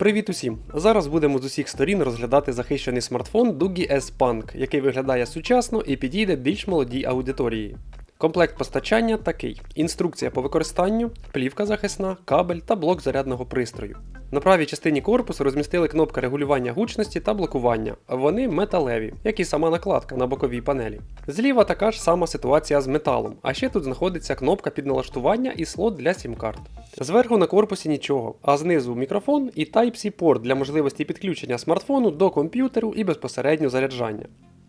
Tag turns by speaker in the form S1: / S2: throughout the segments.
S1: Привіт усім! Зараз будемо з усіх сторін розглядати захищений смартфон Dugi S Punk, який виглядає сучасно і підійде більш молодій аудиторії. Комплект постачання такий: інструкція по використанню, плівка захисна, кабель та блок зарядного пристрою. На правій частині корпусу розмістили кнопки регулювання гучності та блокування. Вони металеві, як і сама накладка на боковій панелі. Зліва така ж сама ситуація з металом, а ще тут знаходиться кнопка під налаштування і слот для сім-карт. Зверху на корпусі нічого, а знизу мікрофон і Type-C порт для можливості підключення смартфону до комп'ютеру і безпосередньо заряджання.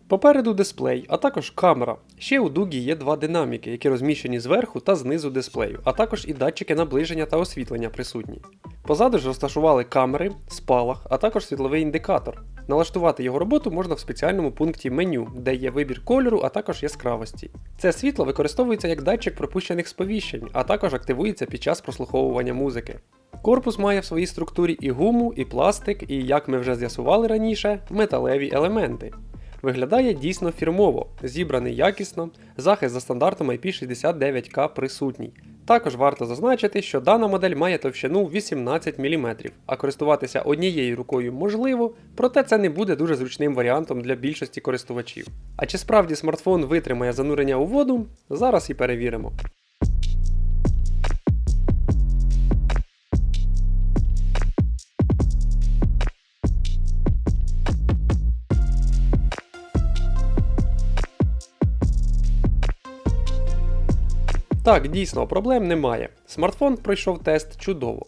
S1: Попереду дисплей, а також камера. Ще у Дугі є два динаміки, які розміщені зверху та знизу дисплею, а також і датчики наближення та освітлення присутні. Позаду ж розташували камери, спалах, а також світловий індикатор. Налаштувати його роботу можна в спеціальному пункті меню, де є вибір кольору, а також яскравості. Це світло використовується як датчик пропущених сповіщень, а також активується під час прослуховування музики. Корпус має в своїй структурі і гуму, і пластик, і, як ми вже з'ясували раніше, металеві елементи. Виглядає дійсно фірмово, зібраний якісно, захист за стандартом IP69K присутній. Також варто зазначити, що дана модель має товщину 18 мм, а користуватися однією рукою можливо, проте це не буде дуже зручним варіантом для більшості користувачів. А чи справді смартфон витримає занурення у воду, зараз і перевіримо. Так, дійсно, проблем немає. Смартфон пройшов тест чудово.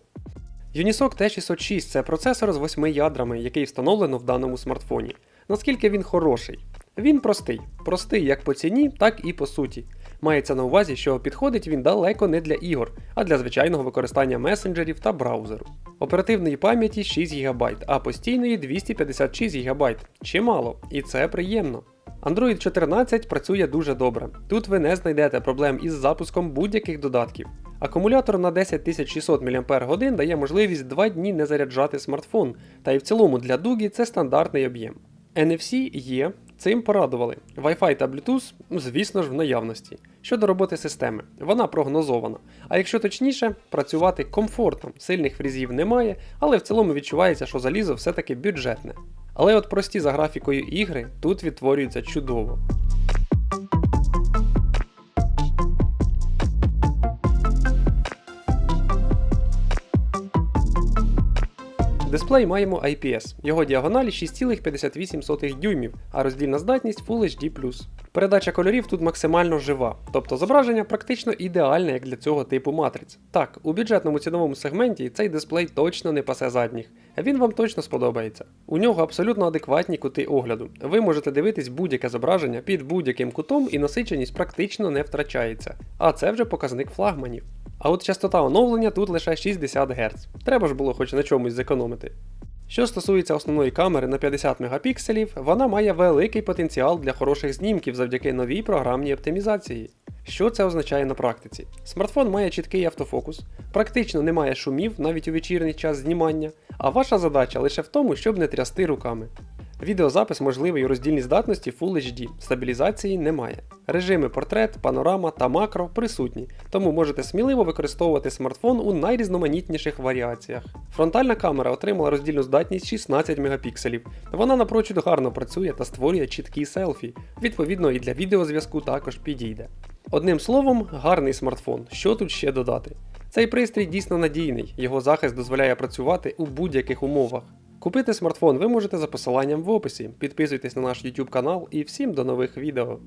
S1: Unisoc T606 це процесор з 8 ядрами, який встановлено в даному смартфоні. Наскільки він хороший? Він простий. Простий як по ціні, так і по суті. Мається на увазі, що підходить він далеко не для ігор, а для звичайного використання месенджерів та браузеру. Оперативної пам'яті 6 ГБ, а постійної 256 ГБ. Чимало, і це приємно. Android 14 працює дуже добре. Тут ви не знайдете проблем із запуском будь-яких додатків. Акумулятор на 10600 мАч дає можливість 2 дні не заряджати смартфон, та й в цілому для Дугі це стандартний об'єм. NFC є, цим порадували. Wi-Fi та Bluetooth, звісно ж, в наявності. Щодо роботи системи, вона прогнозована. А якщо точніше, працювати комфортно, сильних фрізів немає, але в цілому відчувається, що залізо все-таки бюджетне. Але от прості за графікою ігри тут відтворюються чудово. Дисплей маємо IPS. Його діагоналі 6,58 дюймів, а роздільна здатність Full HD. Передача кольорів тут максимально жива, тобто зображення практично ідеальне як для цього типу матриць. Так, у бюджетному ціновому сегменті цей дисплей точно не пасе задніх, він вам точно сподобається. У нього абсолютно адекватні кути огляду. Ви можете дивитись будь-яке зображення під будь-яким кутом і насиченість практично не втрачається. А це вже показник флагманів. А от частота оновлення тут лише 60 Гц. Треба ж було хоч на чомусь зекономити. Що стосується основної камери на 50 мегапікселів, вона має великий потенціал для хороших знімків завдяки новій програмній оптимізації. Що це означає на практиці? Смартфон має чіткий автофокус, практично немає шумів навіть у вечірній час знімання, а ваша задача лише в тому, щоб не трясти руками. Відеозапис можливий у роздільній здатності Full HD, стабілізації немає. Режими портрет, панорама та макро присутні, тому можете сміливо використовувати смартфон у найрізноманітніших варіаціях. Фронтальна камера отримала роздільну здатність 16 мегапікселів. Вона напрочуд гарно працює та створює чіткі селфі, відповідно і для відеозв'язку також підійде. Одним словом, гарний смартфон, що тут ще додати. Цей пристрій дійсно надійний, його захист дозволяє працювати у будь-яких умовах. Купити смартфон ви можете за посиланням в описі. Підписуйтесь на наш YouTube канал і всім до нових відео.